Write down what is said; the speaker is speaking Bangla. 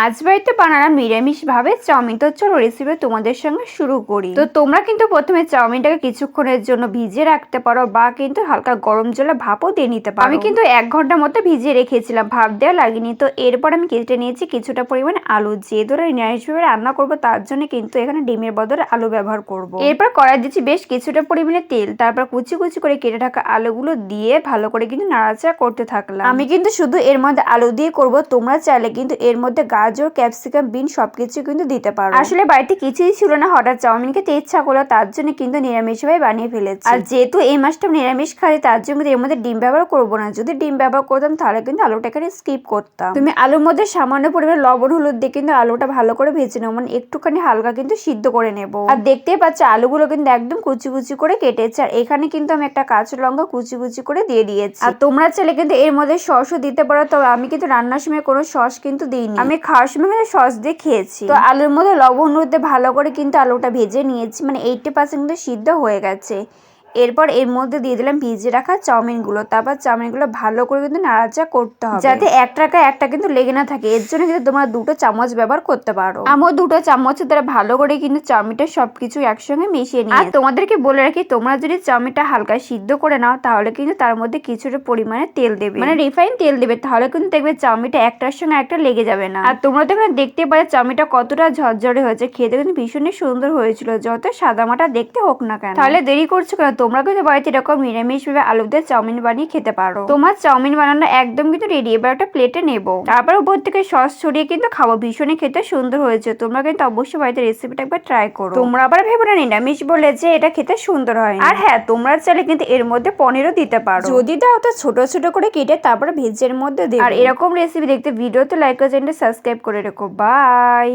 আজ বাড়িতে বানানো নিরামিষ ভাবে চাউমিন তো চলো রেসিপি তোমাদের সঙ্গে শুরু করি। তো তোমরা কিন্তু প্রথমে চাউমিনটাকে কিছুক্ষণের জন্য ভিজিয়ে রাখতে পারো বা কিন্তু হালকা গরম জলে ভাপও দিয়ে নিতে পারো। আমি কিন্তু এক ঘণ্টার মতো ভিজিয়ে রেখেছিলাম, ভাপ দেওয়া লাগেনি। তো এরপর আমি কেটে নিয়েছি কিছুটা পরিমাণে আলু। যে ধরে নিরামিষ ভাবে রান্না করব তার জন্য কিন্তু এখানে ডিমের বদলে আলু ব্যবহার করব। এরপর কড়াই দিচ্ছি বেশ কিছুটা পরিমাণে তেল। তারপর কুচি কুচি করে কেটে রাখা আলুগুলো দিয়ে ভালো করে কিন্তু নাড়াচাড়া করতে থাকলাম। আমি কিন্তু শুধু এর মধ্যে আলু দিয়ে করব। তোমরা চাইলে কিন্তু এর মধ্যে গাজর ক্যাপসিকাম বিন সবকিছু কিন্তু দিতে পারো। আসলে বাড়িতে কিছুই ছিল না হঠাৎ চাউমিন খেতে ইচ্ছা করল তার জন্য কিন্তু নিরামিষ ভাই বানিয়ে ফেলেছি। আর যেহেতু এই মাছটা নিরামিষ খাই তার জন্য এর মধ্যে ডিম ব্যবহার করব না। যদি ডিম ব্যবহার করতাম তাহলে কিন্তু আলুটা এখানে স্কিপ করতাম। তুমি আলুর মধ্যে সামান্য পরিমাণে লবণ হলুদ দিয়ে কিন্তু আলুটা ভালো করে ভেজে নেব মানে একটুখানি হালকা কিন্তু সিদ্ধ করে নেব। আর দেখতেই পাচ্ছ আলুগুলো কিন্তু একদম কুচি কুচি করে কেটেছে আর এখানে কিন্তু আমি একটা কাঁচা লঙ্কা কুচি কুচি করে দিয়ে দিয়েছি। আর তোমরা চাইলে কিন্তু এর মধ্যে সসও দিতে পারো তবে আমি কিন্তু রান্নার সময় কোনো সস কিন্তু দিইনি। আমি খাওয়ার সময় কিন্তু সস দিয়ে খেয়েছি। তো আলুর মধ্যে লবণ হলুদ ভালো করে কিন্তু আলুটা ভেজে নিয়েছি। মানে এইটটি পার্সেন্ট কিন্তু সিদ্ধ হয়ে গেছে। এরপর এর মধ্যে দিয়ে দিলাম ভিজিয়ে রাখা চাউমিনগুলো। তারপর চাউমিনগুলো ভালো করে কিন্তু নাড়াচা করতে হবে। যাতে এক টাকা একটা কিন্তু লেগে না থাকে। এর জন্য কিন্তু তোমরা দুটো চামচ ব্যবহার করতে পারো। আমার দুটো চামচের দ্বারা ভালো করে কিন্তু চাউমিনটা সবকিছু একসঙ্গে মিশিয়ে নিয়ে। আর তোমাদেরকে বলে রাখি তোমরা যদি চাউমিনটা হালকা সিদ্ধ করে নাও তাহলে কিন্তু তার মধ্যে কিছুটা পরিমাণে তেল দেবে। মানে রিফাইন তেল দেবে। তাহলে কিন্তু দেখবে চাউমিনটা একটার সঙ্গে একটা লেগে যাবে না। আর তোমরা তো এখানে দেখতে পাবে চাউমিনটা কতটা ঝরঝরে হয়েছে। খেতে কিন্তু ভীষণই সুন্দর হয়েছিল। যত সাদামাটা দেখতে হোক না কেন। তাহলে দেরি করছ কেন? তোমরা কিন্তু বাড়িতে এরকম নিরামিষ ভাবে আলু দিয়ে চাউমিন বানিয়ে খেতে পারো। তোমার চাউমিন বানানো একদম কিন্তু রেডি এবার একটা প্লেটে নেব। তারপর উপর থেকে সস ছড়িয়ে কিন্তু খাব, ভীষণই খেতে সুন্দর হয়েছে। তোমরা কিন্তু অবশ্যই বাড়িতে রেসিপিটা একবার ট্রাই করো। তোমরা আবার ভেবো না নিরামিষ বলে যে এটা খেতে সুন্দর হয় আর হ্যাঁ তোমরা চাইলে কিন্তু এর মধ্যে পনিরও দিতে পারো। যদি দাও তো ছোট ছোট করে কেটে তারপরে ভেজের মধ্যে দেবে। আর এরকম রেসিপি দেখতে, ভিডিওতে লাইক চ্যানেলটা সাবস্ক্রাইব করে রেখো। বাই